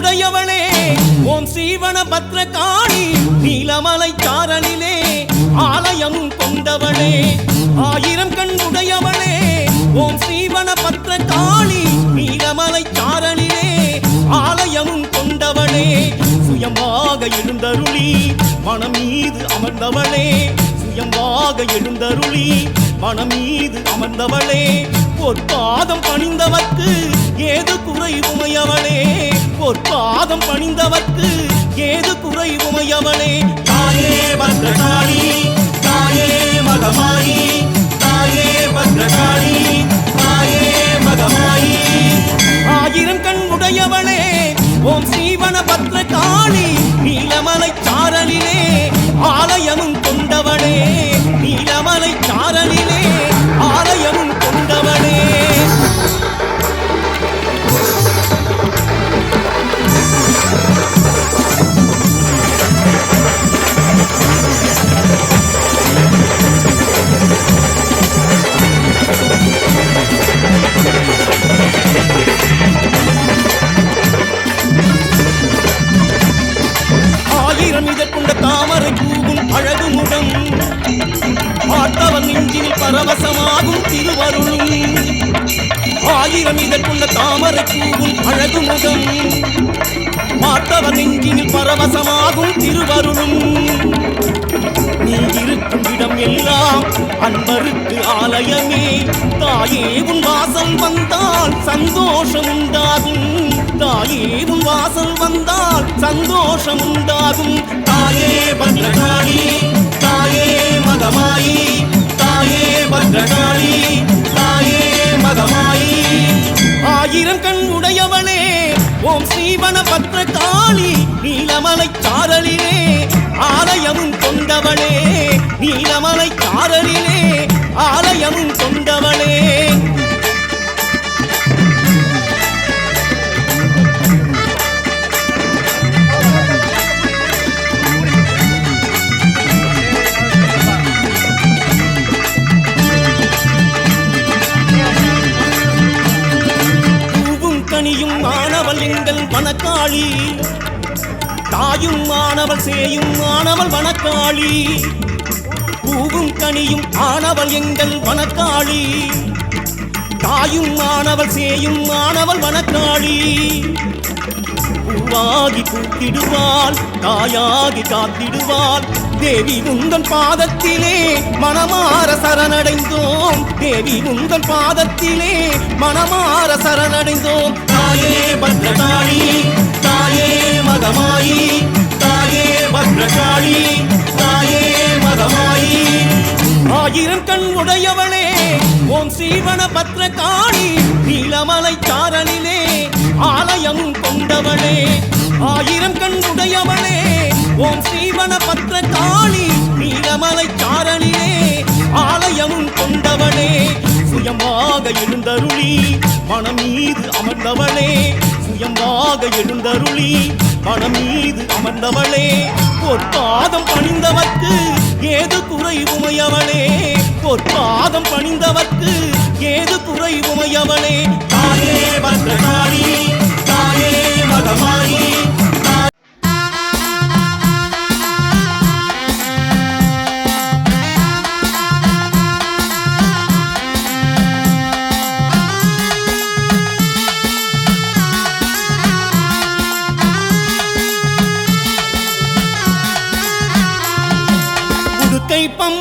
உடையவளே ஓம் சீவன பத்ரகாளி நீலமலை சாரலிலே ஆலயம் கொண்டவளே. ஆயிரம் கண் உடையவளே ஓம் சீவன பத்ரகாளி நீலமலை சாரலிலே ஆலயம் கொண்டவளே. சுயமாக எழுந்தருளி மனம் மீது அமர்ந்தவளே. சுயமாக எழுந்தருளி மனம் மீது அமர்ந்தவளே. பொற்பாதம் பணிந்தவர்க்கு ஏது குறை உமையவளே. பொற்பாதம் பணிந்தவர்க்கு ஏது குறை உமையவளே தாயே பத்ரகாளி தாயே மகமாயி தாயே பத்ரகாளி தாயே மகமாயி. ஆயிரம் கண் உடையவளே ஓம் சீவன பத்ரகாளி நீலமலை சாரலிலே ஆலயமும் கொண்டவளே நீலமலை சாரலிலே ஆலயமும் கொண்டவளே அழகும் திருவருளும். ஆயிரம் இதற்குள்ள தாமரை பூவும் அழகு முகம். பார்த்தவன் நெஞ்சினில் பரவசமாகும் திருவருளும். நீ இருக்கும் இடம் எல்லாம் அன்பருக்கு ஆலயமே. தாயே உன் வாசல் வந்தால் சந்தோஷம் உண்டாகும் தாயே உன் வாசல் வந்தால் சந்தோஷம் உண்டாகும் தாயே பத்ரகாளி தாயே. கண் உடையவளே ஓம் சீவன பத்ரகாளி நீலமலை சாரலிலே. ஆலயமும் கொண்டவளே நீலமலை சாரலிலே. ஆலயமும் கொண்டவளே. பூவும் கனியும் மாணவள் எங்கள் வனக்காளி தாயும் மாணவள் சேயும் மாணவள் வனக்காளி பூவும் கனியும் ஆனவள் எங்கள் வனக்காளி தாயும் மாணவள் சேயும் மாணவள் வனக்காளி பூவாகி பூத்திடுவாள் தாயாகி காத்திடுவாள். தேவி உந்தன் பாதத்திலே மனமாற சரணடைந்தோம். தேவி உந்தன் பாதத்திலே மனமாற சரணடைந்தோம். தாயே பத்ரகாளி தாயே மகமாயி தாயே பத்ரகாளி தாயே மகமாயி. ஆயிரம் கண் உடையவளே ஓம் சீவன பத்ரகாளி நீலமலை சாரலிலே ஆயிரம் கண்டுடையவளே ஓம் சீவன பத்திர காளி நீலமலை சாரணியே. ஆலயமும் கொண்டவளே சுயமாக எழுந்தருளி மனம் மீது அமர்ந்தவளே. சுயமாக எழுந்தருளி மனம் மீது அமர்ந்தவளே. பொற்பாதம் பணிந்தவர்க்கு ஏது குறைவுமையவளே பொற்பாதம் பணிந்தவர்க்கு ஏது குறைவுமையவளே தாயே பத்ரகாளி?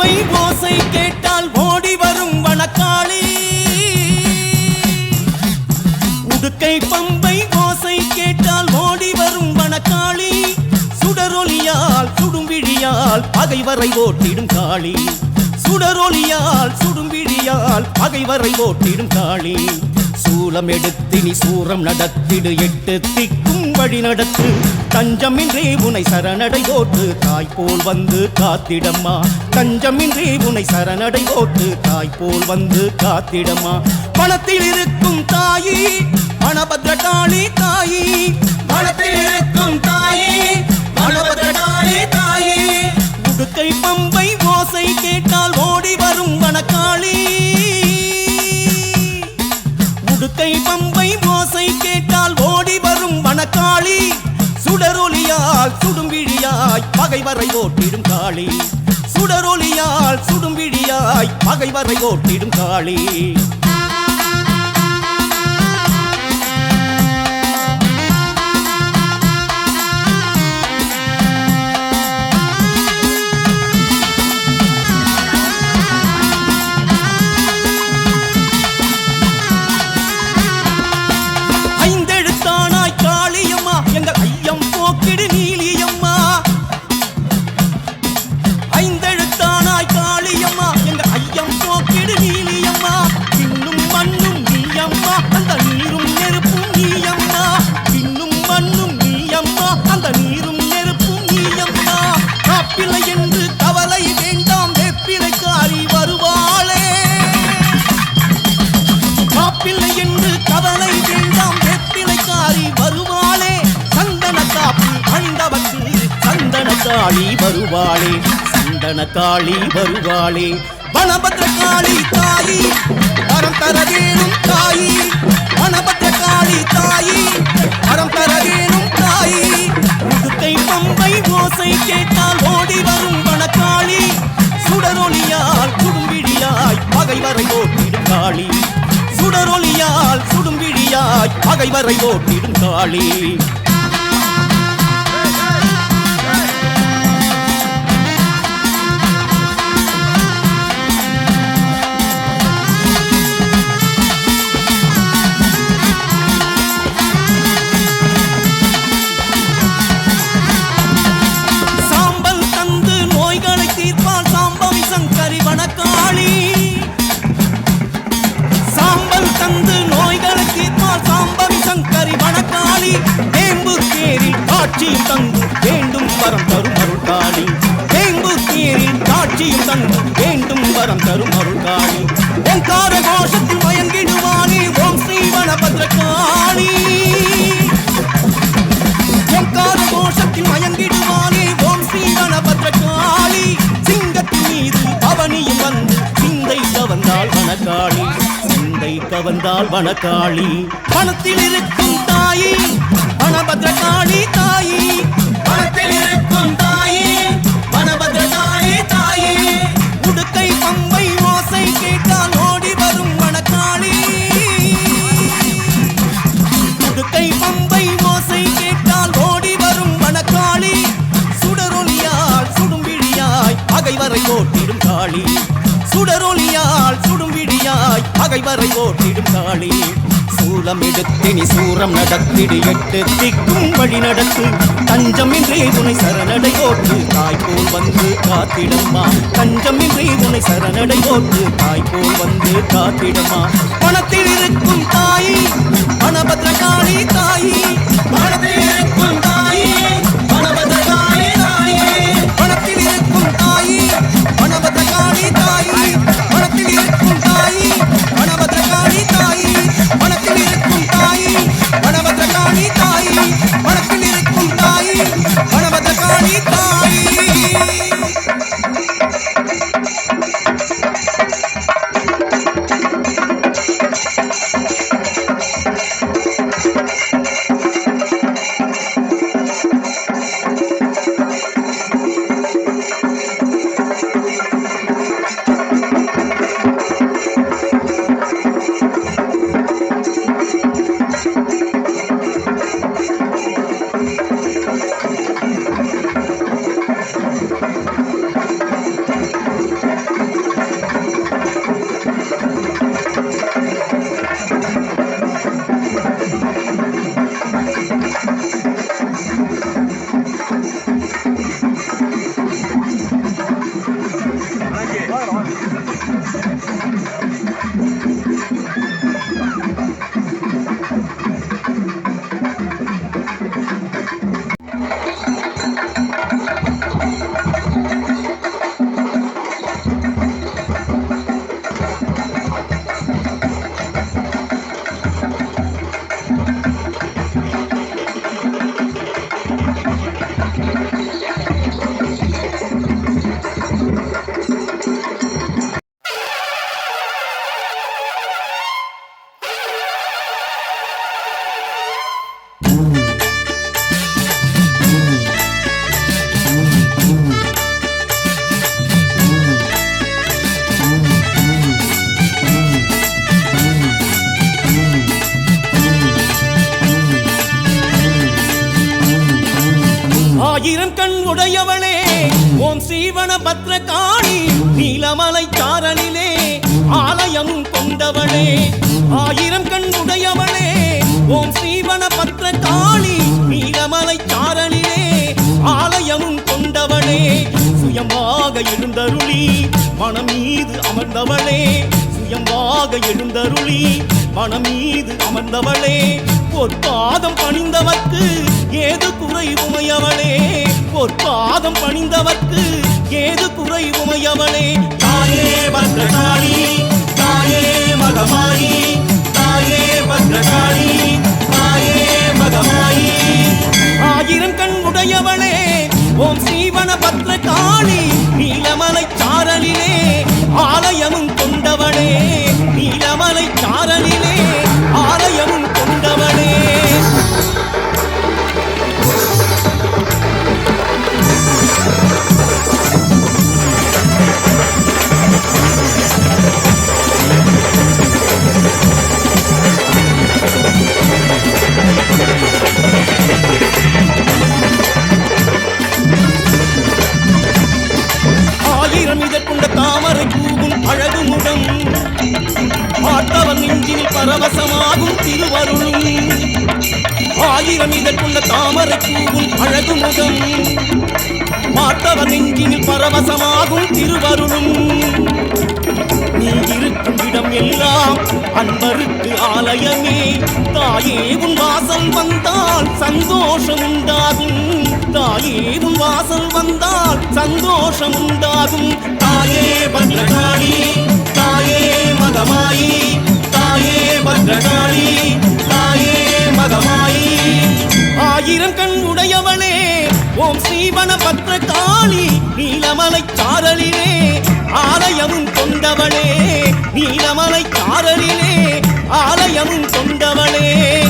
உடுக்கை ஓசை கேட்டால் ஓடி வரும் வனக்காளி. உடுக்கை பம்பை ஓசை கேட்டால் ஓடி வரும் வனக்காளி. சுடரொலியால் சுடும்பிழியால் பகைவரை ஓட்டிடும் காளி. சுடரொலியால் சுடும்பிழியால் பகைவரை ஓட்டிடும் காளி. சூலம் எடுத்து நீ சூரம் நடத்திடு எட்டு திக்கும் வழி நடத்து. தஞ்சமின்றி உனை சரணடை ஓட்டு தாய் போல் வந்து காத்திடம்மா. தஞ்சமின்றி உனை சரணடை ஓட்டு தாய் போல் வந்து காத்திடம்மா. பணத்தில் இருக்கும் தாயி பணபத்ரகாளி தாயி. பணத்தில் இருக்கும் தாயி பணபத்ரகாளி தாயி. உடுக்கை பம்பை ஓசை கேட்டால் ஓடி வரும் வனக்காளி. உடுக்கை பம்பை ஓசை கேட்டால் ஓடி வரும் காளி சுடரொலியால் சுடும்பிழியாய் பகைவரை ஓட்டிடும் காளி. சுடரொலியால் சுடும்பிழியாய் பகைவரை ஓட்டிடும் காளி. வருவாளே சந்தன காளி வருவாளே வனபத்ர காளி தாயி வரம் தர வேணும் தாயி வனபத்ர காளி தாயி வரம் தர வேணும் தாயி. முதுக்கை பம்பை ஓசை கேட்டால் ஓடி வரும் வனக்காளி சுடரொலியால் குடும்பிடியாய் பகைவரை ஓட்டிடும் காளி. சுடரொலியால் சுடும்பிடியாய் பகைவரை ஓட்டிடும் காளி. தேரில் காட்சியும் தந்து வேண்டும் வரம் தரும் அருள்காளி. வேம்பு தேரில் காட்சியும் தந்து வேண்டும் வரம் தரும் அருள்காளி. ஓங்கார கோஷத்தில் மயங்கிடுவானே. ஓம் ஸ்ரீ வனபத்ரகாளி. ஓங்கார கோஷத்தில் மயங்கிடுவானே. ஓம் ஸ்ரீ வனபத்ரகாளி. சிங்கத்தின் மீது பவனியும் வந்து சிந்தை கவர்ந்தாள் வனகாளி. சிந்தை கவர்ந்தாள் வனகாளி. இருக்கும் தாயே வனபத்ரகாளி தாயி. வனத்தில் இருக்கும் தாயி வனபத்ரகாளி தாயி. உடுக்கை பம்பை ஓசை கேட்டால் ஓடி வரும் வனக்காளி. உடுக்கை பம்பை ஓசை கேட்டால் ஓடி வரும் வனக்காளி. சுடரொலியால் சுடும்பிழியாய் பகைவரை ஓட்டிடும் காளி. சுடரொலியால் சுடும்பிழியாய் பகைவரை ஓட்டிடும் காளி. சூலம் எடுத்தினி சூரம் நடத்திடு எட்டு திக்கும் வழி நடத்து. தஞ்சம் தஞ்சமின்றி துணை சரணடை ஓட்டு தாய்போல் வந்து காத்திடம்மா. தஞ்சமின்றி துணை சரணடை ஓட்டு தாய்போல் வந்து காத்திடம்மா. பணத்தில் இருக்கும் தாயி பணபத்ரகாளி தாயி ஆயிரம் கண் உடையவளே. ஓம் சீவன பத்ரகாணி நீலமலை சாரணிலே ஆலயம் கொண்டவளே. ஆயிரம் கண் உடையவளே ஓம் சீவன பத்ரகாணி நீலமலை சாரணிலே ஆலயம் கொண்டவளே. சுயமாக எழுந்தருளி மனம் மீது அமர்ந்தவளே. சுயமாக எழுந்தருளி மனமீது மீது அமர்ந்தவளே பொற்பாதம் பணிந்தவர்க்கு ஏது குறை உமையவளே? பொற்பாதம் பணிந்தவர்க்கு ஏது குறை உமையவளே? தாயே பத்ரகாளி தாயே மகமாயி தாயே பத்ரகாளி தாயே மகமாயி. ஆயிரம் கண் உடையவளே ஓம் சீவன பத்ரகாளி நீலமலை ஆயிரம் இதற்குண்ட தாமரை பூவும் அழகு முகம். பார்த்தவன் நெஞ்சில் பரவசமாகும் திருவருளும். நீ இருக்கும் இடம் எல்லாம் அன்பருக்கு ஆலயமே. தாயே உன் வாசல் வந்தால் சந்தோஷம் உண்டாகும் தாயே உன் வாசல் வந்தால் சந்தோஷம் உண்டாகும் தாயே பத்ரகாளி தாயே மதமாயி தாயே பத்ரகாளி மகமாயி. ஆயிரம் கண் உடையவளே ஓம் ஸ்ரீவன பத்ரகாளி நீலமலை சாரலிலே. ஆலயமும் கொண்டவளே நீலமலை சாரலிலே. ஆலயமும் கொண்டவளே.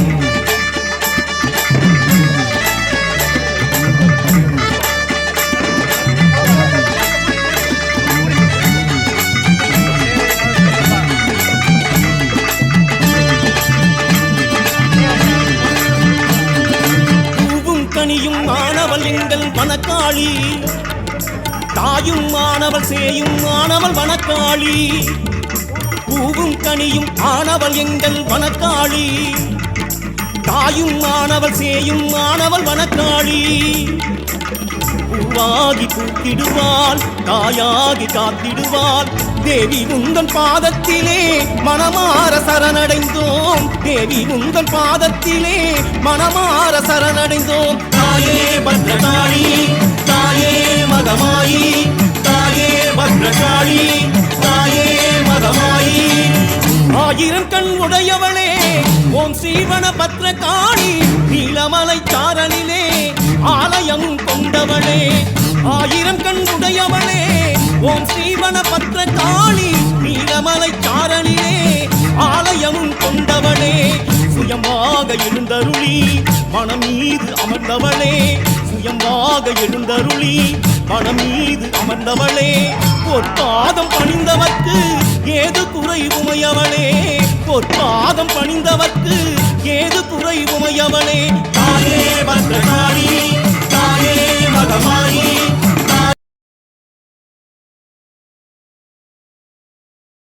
எங்கள் வனக்காளி. தாயும் மாணவள் சேயும் மாணவள் வனக்காளி. பூவும் கனியும் ஆனவள் எங்கள் வனக்காளி. தாயும் மாணவள் சேயும் மாணவள் வனக்காளி. பூவாகி பூத்திடுவாள் தாயாகி காத்திடுவாள். தேவி உந்தன் பாதத்திலே மனமாற சரணடைந்தோம். தேவி உந்தன் பாதத்திலே மனமாற சரணடைந்தோம். தாயே பத்ரகாளி தாயே மகமாயி தாயே பத்ரகாளி தாயே மகமாயி ஆயிரம் கண் உடையவளே ஓம் சீவன பத்ரகாளி நீலமலை சாரலிலே ஆலயம் கொண்டவளே. ஆயிரம் கண் உடையவளே ஓம் சீவன பத்ரகாளி நீலமலை சாரலிலே ஆலயம் கொண்டவளே. சுயமாக எழுந்தருளி மனம் மீது அமர்ந்தவளே சுயமாக எழுந்தருளி மனம் மீது அமர்ந்தவளே பொற்பாதம் பணிந்தவர்க்கு ஏது குறைவுமையவளே பொற்பாதம் பணிந்தவர்க்கு ஏது குறைவுமையவளே தானே வந்த தானே